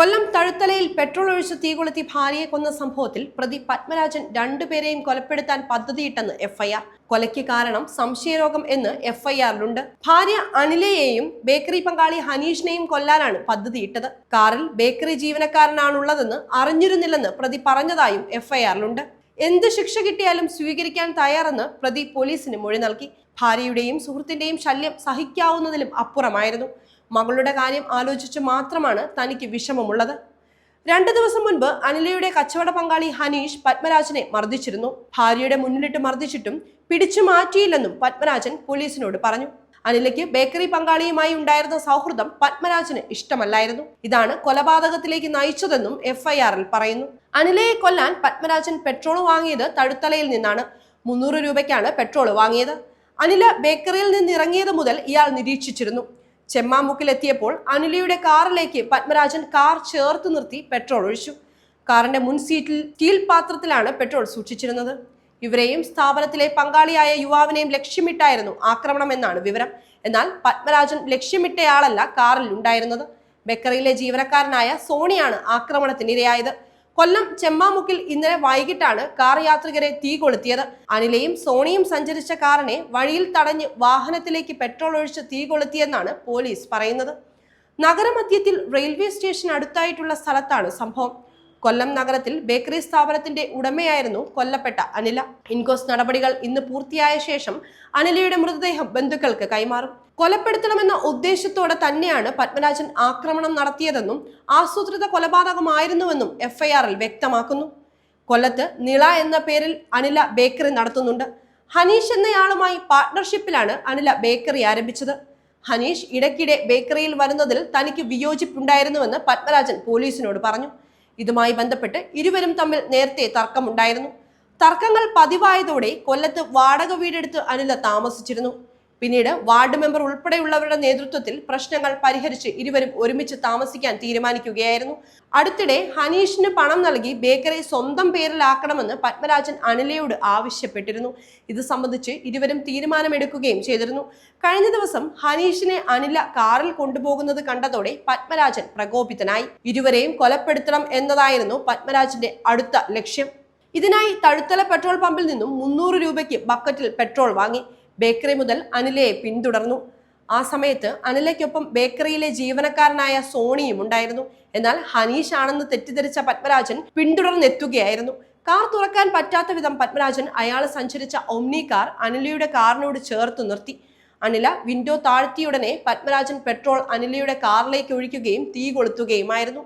കൊല്ലം തഴുത്തലയിൽ petrol ഒഴിച്ച് തീകൊളുത്തി ഭാര്യയെ കൊന്ന സംഭവത്തിൽ പ്രതി പത്മരാജൻ രണ്ടുപേരെയും കൊലപ്പെടുത്താൻ പദ്ധതിയിട്ടെന്ന് എഫ്ഐആർ. കൊലയ്ക്ക് കാരണം സംശയരോഗം എന്ന് എഫ്ഐആറിലുണ്ട്. ഭാര്യ അനിലയെയും ബേക്കറി പങ്കാളി ഹനീഷിനെയും കൊല്ലാനാണ് പദ്ധതിയിട്ടത്. കാറിൽ ബേക്കറി ജീവനക്കാരനാണുള്ളതെന്ന് അറിഞ്ഞിരുന്നില്ലെന്ന് പ്രതി പറഞ്ഞതായും എഫ്ഐആറിലുണ്ട്. എന്ത് ശിക്ഷ കിട്ടിയാലും സ്വീകരിക്കാൻ തയ്യാറെന്ന് പ്രതി പോലീസിന് മൊഴി നൽകി. ഭാര്യയുടെയും സുഹൃത്തിന്റെയും ശല്യം സഹിക്കാവുന്നതിലും അപ്പുറമായിരുന്നു. മകളുടെ കാര്യം ആലോചിച്ച് മാത്രമാണ് തനിക്ക് വിഷമമുള്ളത്. രണ്ടു ദിവസം മുൻപ് അനിലയുടെ കച്ചവട പങ്കാളി ഹനീഷ് പത്മരാജനെ മർദ്ദിച്ചിരുന്നു. ഭാര്യയുടെ മുന്നിലിട്ട് മർദ്ദിച്ചിട്ടും പിടിച്ചു മാറ്റിയില്ലെന്നും പത്മരാജൻ പോലീസിനോട് പറഞ്ഞു. അനിലയ്ക്ക് ബേക്കറി പങ്കാളിയുമായി ഉണ്ടായിരുന്ന സൗഹൃദം പത്മരാജന് ഇഷ്ടമല്ലായിരുന്നു. ഇതാണ് കൊലപാതകത്തിലേക്ക് നയിച്ചതെന്നും എഫ്ഐആറിൽ പറയുന്നു. അനിലയെ കൊല്ലാൻ പത്മരാജൻ പെട്രോൾ വാങ്ങിയത് തഴുത്തലയിൽ നിന്നാണ്. മുന്നൂറ് രൂപയ്ക്കാണ് പെട്രോൾ വാങ്ങിയത്. അനില ബേക്കറിയിൽ നിന്ന് ഇറങ്ങിയത് മുതൽ ഇയാൾ നിരീക്ഷിച്ചിരുന്നു. ചെമ്മാമുക്കിലെത്തിയപ്പോൾ അനിലയുടെ കാറിലേക്ക് പത്മരാജൻ കാർ ചേർത്ത് നിർത്തി പെട്രോൾ ഒഴിച്ചു. കാറിന്റെ മുൻ സീറ്റിൽ സ്റ്റീൽ പാത്രത്തിലാണ് പെട്രോൾ സൂക്ഷിച്ചിരുന്നത്. ഇവരെയും സ്ഥാപനത്തിലെ പങ്കാളിയായ യുവാവിനെയും ലക്ഷ്യമിട്ടായിരുന്നു ആക്രമണം എന്നാണ് വിവരം. എന്നാൽ പത്മരാജൻ ലക്ഷ്യമിട്ടയാളല്ല കാറിൽ ഉണ്ടായിരുന്നത്. ബക്കറിയിലെ ജീവനക്കാരനായ സോണിയാണ് ആക്രമണത്തിനിരയായത്. കൊല്ലം ചെമ്മാമുക്കിൽ ഇന്നലെ വൈകിട്ടാണ് കാർ യാത്രികരെ തീ കൊളുത്തിയത്. അനിലയും സോണിയും സഞ്ചരിച്ച കാറിനെ വഴിയിൽ തടഞ്ഞ് വാഹനത്തിലേക്ക് പെട്രോൾ ഒഴിച്ച് തീ കൊളുത്തിയെന്നാണ് പോലീസ് പറയുന്നത്. നഗരമധ്യത്തിൽ റെയിൽവേ സ്റ്റേഷൻ അടുത്തായിട്ടുള്ള സ്ഥലത്താണ് സംഭവം. കൊല്ലം നഗരത്തിൽ ബേക്കറി സ്ഥാപനത്തിന്റെ ഉടമയായിരുന്നു കൊല്ലപ്പെട്ട അനില. ഇൻകോസ് നടപടികൾ ഇന്ന് പൂർത്തിയായ ശേഷം അനിലയുടെ മൃതദേഹം ബന്ധുക്കൾക്ക് കൈമാറും. കൊലപ്പെടുത്തണമെന്ന ഉദ്ദേശത്തോടെ തന്നെയാണ് പത്മരാജൻ ആക്രമണം നടത്തിയതെന്നും ആസൂത്രിത കൊലപാതകമായിരുന്നുവെന്നും എഫ്ഐആറിൽ വ്യക്തമാക്കുന്നു. കൊല്ലത്ത് നിള എന്ന പേരിൽ അനില ബേക്കറി നടത്തുന്നുണ്ട്. ഹനീഷ് എന്നയാളുമായി പാർട്ട്ണർഷിപ്പിലാണ് അനില ബേക്കറി ആരംഭിച്ചത്. ഹനീഷ് ഇടയ്ക്കിടെ ബേക്കറിയിൽ വരുന്നതിൽ തനിക്ക് വിയോജിപ്പുണ്ടായിരുന്നുവെന്ന് പത്മരാജൻ പോലീസിനോട് പറഞ്ഞു. ഇതുമായി ബന്ധപ്പെട്ട് ഇരുവരും തമ്മിൽ നേരത്തെ തർക്കമുണ്ടായിരുന്നു. തർക്കങ്ങൾ പതിവായതോടെ കൊല്ലത്ത് വാടക വീടെടുത്ത് അനില താമസിച്ചിരുന്നു. പിന്നീട് വാർഡ് മെമ്പർ ഉൾപ്പെടെയുള്ളവരുടെ നേതൃത്വത്തിൽ പ്രശ്നങ്ങൾ പരിഹരിച്ച് ഇരുവരും ഒരുമിച്ച് താമസിക്കാൻ തീരുമാനിക്കുകയായിരുന്നു. അടുത്തിടെ ഹനീഷിന് പണം നൽകി ബേക്കറി സ്വന്തം പേരിലാക്കണമെന്ന് പത്മരാജൻ അനിലയോട് ആവശ്യപ്പെട്ടിരുന്നു. ഇത് സംബന്ധിച്ച് ഇരുവരും തീരുമാനമെടുക്കുകയും ചെയ്തിരുന്നു. കഴിഞ്ഞ ദിവസം ഹനീഷിനെ അനില കാറിൽ കൊണ്ടുപോകുന്നത് കണ്ടതോടെ പത്മരാജൻ പ്രകോപിതനായി. ഇരുവരെയും കൊലപ്പെടുത്തണം എന്നതായിരുന്നു പത്മരാജന്റെ അടുത്ത ലക്ഷ്യം. ഇതിനായി തഴുത്തല പെട്രോൾ പമ്പിൽ നിന്നും മുന്നൂറ് രൂപയ്ക്ക് ബക്കറ്റിൽ പെട്രോൾ വാങ്ങി. ബേക്കറി മുതൽ അനിലയെ പിന്തുടർന്നു. ആ സമയത്ത് അനിലയ്ക്കൊപ്പം ബേക്കറിയിലെ ജീവനക്കാരനായ സോണിയും ഉണ്ടായിരുന്നു. എന്നാൽ ഹനീഷ് ആണെന്ന് തെറ്റിദ്ധരിച്ച പത്മരാജൻ പിന്തുടർന്നെത്തുകയായിരുന്നു. കാർ തുറക്കാൻ പറ്റാത്ത വിധം പത്മരാജൻ അയാൾ സഞ്ചരിച്ച ഒമ്നി കാർ അനിലയുടെ കാറിനോട് ചേർത്ത് നിർത്തി. അനില വിൻഡോ താഴ്ത്തിയുടനെ പത്മരാജൻ പെട്രോൾ അനിലയുടെ കാറിലേക്ക് ഒഴിക്കുകയും തീ കൊളുത്തുകയുമായിരുന്നു.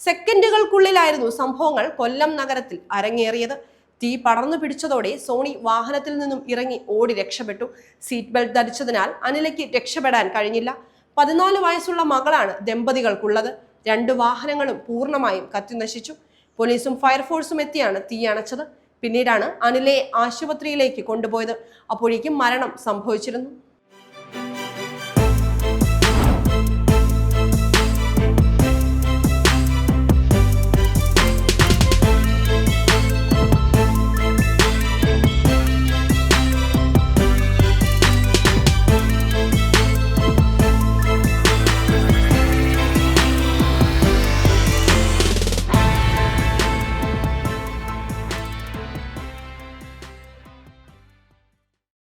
സെക്കൻഡുകൾക്കുള്ളിലായിരുന്നു സംഭവങ്ങൾ കൊല്ലം നഗരത്തിൽ അരങ്ങേറിയത്. തീ പടർന്നു പിടിച്ചതോടെ സോണി വാഹനത്തിൽ നിന്നും ഇറങ്ങി ഓടി രക്ഷപ്പെട്ടു. സീറ്റ് ബെൽറ്റ് ധരിച്ചതിനാൽ അനിലയ്ക്ക് രക്ഷപ്പെടാൻ കഴിഞ്ഞില്ല. പതിനാല് വയസ്സുള്ള മകളാണ് ദമ്പതികൾക്കുള്ളത്. രണ്ട് വാഹനങ്ങളും പൂർണമായും കത്തിനശിച്ചു. പോലീസും ഫയർഫോഴ്സും എത്തിയാണ് തീ അണച്ചത്. പിന്നീടാണ് അനിലയെ ആശുപത്രിയിലേക്ക് കൊണ്ടുപോയത്. അപ്പോഴേക്കും മരണം സംഭവിച്ചിരുന്നു.